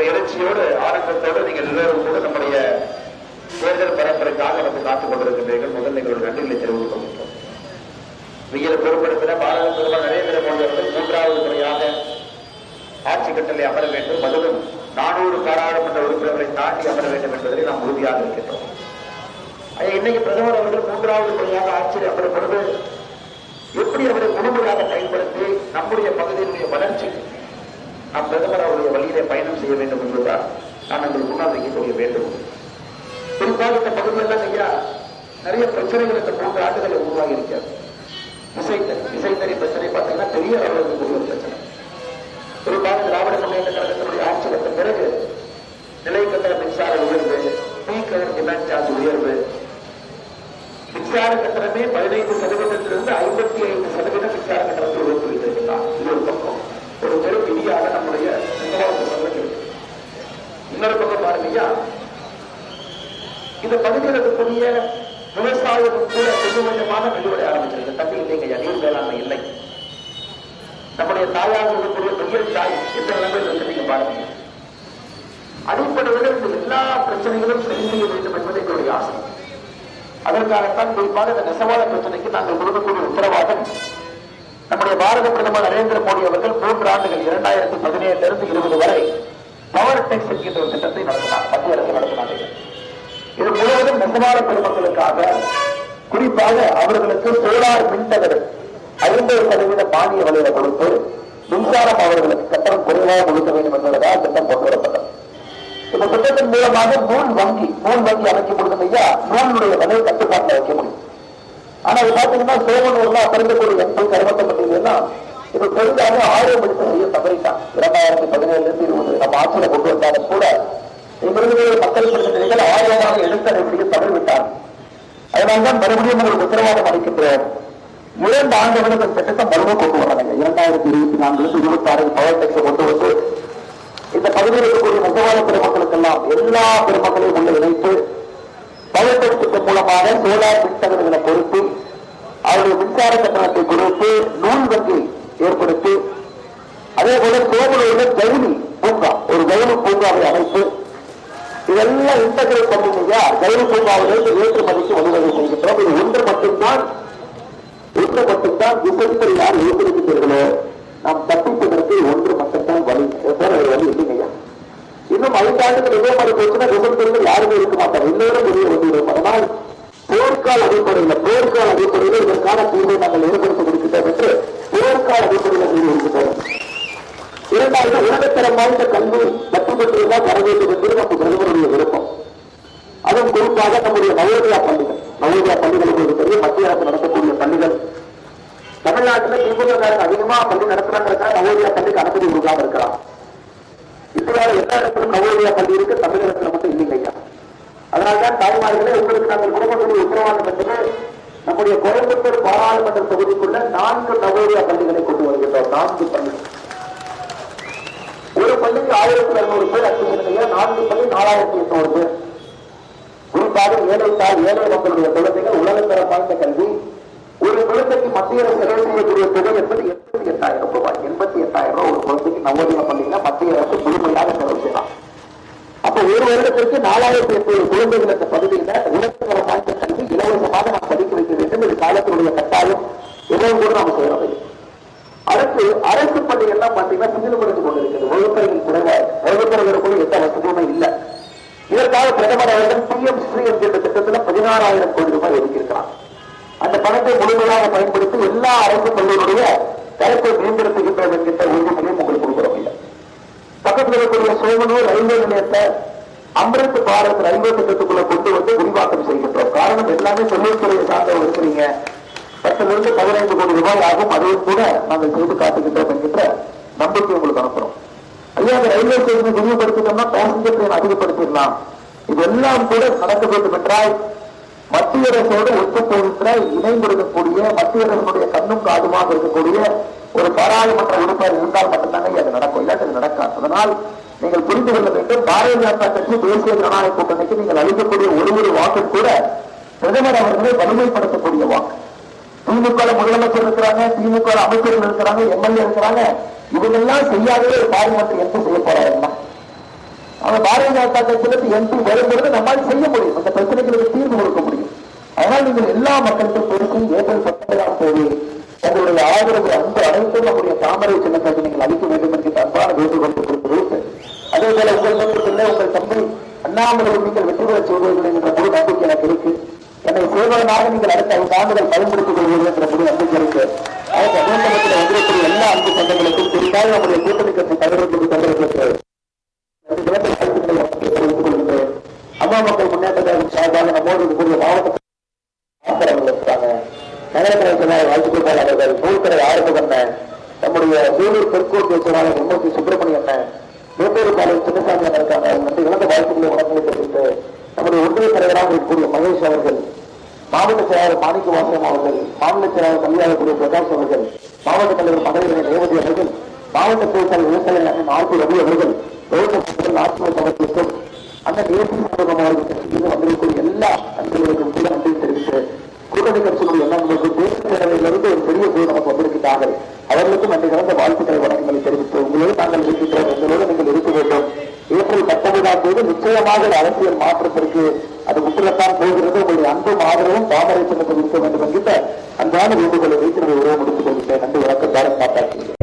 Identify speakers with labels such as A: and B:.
A: ஒரு எழுச்சியோடு ஆனந்தத்தோடு நீங்கள் எல்லோரும் கூட நம்முடைய தேர்தல் பரப்புரைக்காக வந்து காத்துக் கொண்டிருக்கின்றீர்கள். முதல் எங்களுடைய நன்றிகளை தெரிவித்துக் கொள்கின்றோம். வெயில் பொருட்படுத்தின பாரத பிரதமர் நரேந்திர மோடி அவர்கள் மூன்றாவது முறையாக ஆட்சி கட்டளை அமர வேண்டும். அதிலும் நானூறு பாராளுமன்ற உறுப்பினர்களை தாண்டி அமர வேண்டும் என்பதில் நாம் உறுதியாக இருக்கின்றோம். இன்னைக்கு பிரதமர் அவர்கள் மூன்றாவது முறையாக ஆட்சியில் அமரும் பொழுது எப்படி அவரை முழுமையாக பயன்படுத்தி நம்முடைய பகுதியினுடைய வளர்ச்சிக்கு நாம் பிரதமர் அவருடைய வழியிலே பயணம் செய்ய வேண்டும் என்பதுதான் நான் உங்களுக்கு முன்னால் வைக்கக்கூடிய வேண்டும். குறிப்பாக இந்த பகுதியெல்லாம் ஐயா நிறைய பிரச்சனைகள் இந்த மூன்று ஆண்டுகளில் உருவாகி இருக்கிறது. இசைத்தறி இசைத்தறி பிரச்சனை பார்த்தீங்கன்னா பெரிய அளவில் இருக்கக்கூடிய ஒரு பிரச்சனை. குறிப்பாக திராவிட முன்னேற்ற கழகத்தினுடைய ஆட்சி வந்த பிறகு நிலை மின்சார உயர்வு பீக் டிமாண்ட் சார்ஜ் உயர்வு. மின்சார கட்டணமே பதினைந்து சதவீதத்திலிருந்து ஐம்பத்தி ஐந்து இருக்கக்கூடிய விவசாயம் கூட கொஞ்சம் கொஞ்சமாக வெளிவடைய ஆரம்பிச்சிருக்கு தண்ணி இல்லைங்க ஐயா நீர் வேளாண்மை இல்லை. நம்முடைய தாயாக இருக்கக்கூடிய பெரிய தாய் எந்த நிலைமையில் இருக்கிறீங்க பாருங்க. அடிப்படையில் இந்த எல்லா பிரச்சனைகளும் சரி செய்ய வேண்டும் என்பது எங்களுடைய ஆசை. அதற்காகத்தான் குறிப்பாக இந்த நெசவாத பிரச்சனைக்கு நாங்கள் கொடுக்கக்கூடிய உத்தரவாதம். நம்முடைய பாரத பிரதமர் நரேந்திர மோடி அவர்கள் மூன்று ஆண்டுகள் இரண்டாயிரத்தி பதினேழுல இருந்து இருபது வரை பவர் டெக்ஸ் என்கின்ற ஒரு திட்டத்தை நடத்தினார். மத்திய அரசு நடத்தினார். முழுவதும் பெருமக்களுக்காக குறிப்பாக அவர்களுக்கு சோலார் மின்தகடு ஐம்பது சதவீத மானிய விலையில கொடுத்து மின்சாரம் அவர்களுக்கு கட்டணம் குறைவாக கொடுக்க வேண்டும் என்பதற்காக திட்டம் கொண்டு வரப்பட்டது இந்த திட்டத்தின் மூலமாக நூல் வங்கி நூல் வங்கி அமைக்க முடியும் ஐயா நூலுடைய விலையை கட்டுப்பாட்டில் வைக்க முடியும். ஆனா இது பாத்தீங்கன்னா சோமனூர்ல பிறந்தக்கூடிய எண்பது கருமத்தப்பட்டீங்கன்னா இது பெரிதாக ஆயிரம் எடுத்து செய்ய தவறிட்டான் இரண்டாயிரத்தி பதினேழுல இருந்து இருபது. நம்ம ஆட்சியில கொண்டு இங்கிருந்து மக்கள் பிரதிநிதிகள் ஆயிரமாக எடுத்த நெருக்கடியை விட்டார் அதனால்தான் மறுபடியும் உங்களுக்கு உத்தரவாதம் அளிக்கின்றோம். இரண்டு ஆண்டுகளுக்கு இந்த திட்டத்தை மறுபடியும் கொண்டு வராங்க இரண்டாயிரத்தி இருபத்தி நான்கு இருந்து இருபத்தி ஆறு பவர் டெக்ஸை கொண்டு வந்து இந்த பகுதியில் இருக்கக்கூடிய நெசவாள பெருமக்களுக்கெல்லாம் எல்லா பெருமக்களையும் உள்ள இணைத்து பவர் திட்டத்தின் மூலமாக சோலார் மின்தகடுகளை பொறுத்து அவருடைய மின்சார கட்டணத்தை கொடுத்து நூல் வங்கி ஏற்படுத்தி அதே போல சோமனூர்ல ஜவுளி பூங்கா ஒரு ஜவுளி பூங்காவை அமைத்து இதெல்லாம் இன்டகிரேட் பண்ணீங்க ஜவுளி பூங்காவிலிருந்து ஏற்றுமதிக்கு வழிவகை செய்கின்றோம் இது ஒன்று மட்டும்தான் ஒன்று மட்டும்தான் விபத்தில் யார் ஏற்படுத்திட்டீர்களோ நாம் தப்பிப்பதற்கு ஒன்று மட்டும்தான் வழி. வேற ஒரு வழி இல்லைங்க இன்னும் ஐந்தாண்டுகள் இதே மாதிரி போச்சுன்னா விபத்தில் யாருமே இருக்க மாட்டாங்க. எல்லோரும் வெளியே வந்துவிடும் அதனால் போர்க்கால அடிப்படையில் போர்க்கால அடிப்படையில் இதற்கான தீர்வை நாங்கள் ஏற்படுத்தி கொடுக்கின்றோம் என்று போர்க்கால அடிப்படையில் தீர்வு இருக்கிறோம். இரண்டாவது உலகத்தரம் வாய்ந்த கல்வி வெற்றி பெற்றுதான் தர வேண்டும் என்பது நம்ம பிரதமருடைய விருப்பம். அதுவும் குறிப்பாக நம்முடைய நவோதயா பள்ளிகள். நவோதயா பள்ளிகள் உங்களுக்கு பெரிய மத்திய அரசு நடத்தக்கூடிய பள்ளிகள். தமிழ்நாட்டில் திமுக அதிகமா பள்ளி நடத்துறாங்க நவோதயா பள்ளிக்கு அனுமதி கொடுக்காம இருக்கலாம். இந்தியாவில் எல்லா இடத்திலும் நவோதயா பள்ளி இருக்கு தமிழகத்தில் மட்டும் இல்லைங்க ஐயா. அதனால்தான் தாய்மார்களே உங்களுக்கு நாங்கள் கொடுக்கக்கூடிய உத்தரவாதம் என்பது நம்முடைய கோயம்புத்தூர் பாராளுமன்ற தொகுதிக்குள்ள நான்கு நவோதயா பள்ளிகளை கொண்டு வருகின்றோம். நான்கு பள்ளிகள். பள்ளிக்கு ஆயிரத்தி இருநூறு பேர் அச்சுறுத்தலையா நான்கு பள்ளி நாலாயிரத்தி எட்நூறு பேர். குறிப்பாக ஏழை தாய் ஏழை மக்களுடைய குழந்தைகள் உலகத்தர வாய்ந்த கல்வி. ஒரு குழந்தைக்கு மத்திய அரசு செலவு செய்யக்கூடிய தொகை என்பது எண்பத்தி எட்டாயிரம் ரூபாய். எண்பத்தி எட்டாயிரம் ரூபாய் ஒரு குழந்தைக்கு நவோதய பள்ளியில மத்திய அரசு முழுமையாக செலவு செய்யலாம். அப்ப ஒரு வருடத்திற்கு நாலாயிரத்தி எட்நூறு குழந்தைகள் இந்த பகுதியில உலகத்தர வாய்ந்த கல்வி இலவசமாக நாம் படிக்க வைக்க வேண்டும். இது காலத்தினுடைய கட்டாயம். எவ்வளவு கூட நாம் செய்யறது வந்து அரசு பள்ளி எல்லாம் பாத்தீங்கன்னா பின்னில் கொண்டிருக்கிறது வகுப்பறைகள் குறைவா வகுப்பறைகள் எந்த வசதியுமே இல்லை. இதற்காக பிரதமர் அவர்கள் பி எம் ஸ்ரீ என்கின்ற திட்டத்தில் பதினாறாயிரம் கோடி ரூபாய் ஒதுக்கியிருக்கிறார். அந்த பணத்தை முழுமையாக பயன்படுத்தி எல்லா அரசு பள்ளிகளுடைய தரத்தை மேம்படுத்துகின்றோம் என்கின்ற உறுதிமொழியும் உங்களுக்கு கொடுக்கிறோம் இல்லை பக்கத்தில் இருக்கக்கூடிய சோமனூர் ரயில்வே நிலையத்தை அமிர்த் பாரத் ரயில்வே திட்டத்துக்குள்ள கொண்டு வந்து விரிவாக்கம் செய்கின்றோம். காரணம் எல்லாமே தொழில்துறையை சார்ந்தவர் இருக்கிறீங்க பத்திலிருந்து பதினைந்து கோடி ரூபாய் ஆகும். அதையும் கூட நாங்கள் செய்து காட்டுகின்றோம் என்கின்ற நம்பிக்கை உங்களுக்கு அனுப்புறோம். ஐயா அந்த ரயில்வே ஸ்டேஷனை விரிவுபடுத்திட்டோம்னா பேசஞ்சர் ட்ரெயின் அதிகப்படுத்திடலாம். இதெல்லாம் கூட நடக்க வேண்டும் என்றால் மத்திய அரசோடு ஒத்து போகின்ற இணைந்திருக்கக்கூடிய மத்திய அரசுடைய கண்ணும் காதுமாக இருக்கக்கூடிய ஒரு பாராளுமன்ற உறுப்பினர் இருந்தால் மட்டும்தாங்க அது நடக்கும். இல்லாட்டி அது நடக்காது. அதனால் நீங்கள் புரிந்து கொள்ள வேண்டும். பாரதிய ஜனதா கட்சி தேசிய ஜனநாயக கூட்டணிக்கு நீங்கள் அளிக்கக்கூடிய ஒரு ஒரு வாக்கு கூட பிரதமர் அவர்களை வலிமைப்படுத்தக்கூடிய வாக்கு. திமுக முதலமைச்சர் இருக்கிறாங்க திமுக அமைச்சர்கள் இருக்கிறாங்க எம்எல்ஏ இருக்கிறாங்க. இவங்கெல்லாம் செய்யாதே ஒரு பார்லிமெண்ட் எம்பி செய்ய போறாருன்னா அவன் பாரதிய ஜனதா கட்சியிலிருந்து எம்பி வரும்பொழுது நம்மால் செய்ய முடியும். அந்த பிரச்சனைகளுக்கு தீர்வு கொடுக்க முடியும். அதனால் நீங்கள் எல்லா மக்களுக்கும் பேசி ஏப்ரல் பத்தாம் தேதி உங்களுடைய ஆதரவு அன்பு அனைத்தும் நம்முடைய தாமரை சின்னத்தை நீங்கள் அளிக்க வேண்டும் என்று அன்பான வேண்டுகோள் கொடுத்து அதே போல உங்கள் நோக்கத்தில் உங்கள் தம்பி அண்ணாமலை நீங்கள் வெற்றி பெற செய்வீர்கள் என்ற ஒரு நம்பிக்கை எனக்கு இருக்கு. கேவலமாக நீங்கள் அடுத்த ஐந்து ஆண்டுகள் பயன்படுத்திக் கொள்வீர்கள் என்ற முழு நம்பிக்கை இருக்கு. அதற்கு அபிநந்தனத்தில் வந்திருக்கிற எல்லா அன்பு சங்கங்களுக்கும் குறிப்பாக நம்முடைய கூட்டணி கட்சி தலைவர்களுக்கு தலைவர்களுக்கு அம்மா மக்கள் முன்னேற்ற கழகம் சார்பாக நம்மோடு இருக்கக்கூடிய மாவட்ட ஆசிரியர்கள் இருக்காங்க நகரக்கரை செயலாளர் வாழ்த்துக்கள் அவர்கள். நூல்கரை ஆறுமுகண்ண நம்முடைய வேலூர் தெற்கோட்டு செயலாளர் எம்எஸ்சி சுப்பிரமணியன் மேட்டூர் பாளையம் சின்னசாமி அண்ணன் இருக்காங்க நன்றி இழந்த வாழ்த்துக்களை வணக்கங்களை நம்முடைய ஒன்றிய தலைவராக இருக்கக்கூடிய மகேஷ் அவர்கள் மாவட்ட செயலாளர் மாணிக்க வாசகம் அவர்கள் மாநில செயலாளர் கல்வியாளக்கூடிய பிரகாஷ் அவர்கள் மாவட்ட தலைவர் மகளிர் ரேவதி அவர்கள் மாவட்ட பேச்சாளர் விவசாய அண்ணன் ஆர்பி ரவி அவர்கள் ரோட்ட ஆத்ம சமர்ப்பிக்கும் அந்த தேசிய சமூகம் அவர்களுக்கு வந்திருக்கும் எல்லா அன்பர்களுக்கும் கூட நன்றி தெரிவித்து கூட்டணி கட்சிகளுடைய எண்ணங்களுக்கு தேசிய பேரவையிலிருந்து ஒரு பெரிய குழு நமக்கு வந்திருக்கிறார்கள். அவர்களுக்கும் நன்றி கலந்த வாழ்த்துக்களை வணக்கங்களை தெரிவித்து உங்களோடு நாங்கள் இருக்கின்றோம் எங்களோடு நீங்கள் இருக்க வேண்டும். ஏப்ரல் பத்தொன்பதாம் தேதி நிச்சயமாக அரசியல் மாற்றத்திற்கு அது முற்றிலத்தான் போகிறது. அன்பும் ஆதரவும் தாமரை சின்னத்தில் இருக்க வேண்டும் என்கின்ற அன்பான வேண்டுகோளை வைத்து நம்முடைய உறவு முடித்துக் கொள்கின்றேன் நன்றி வணக்கம். பாரத்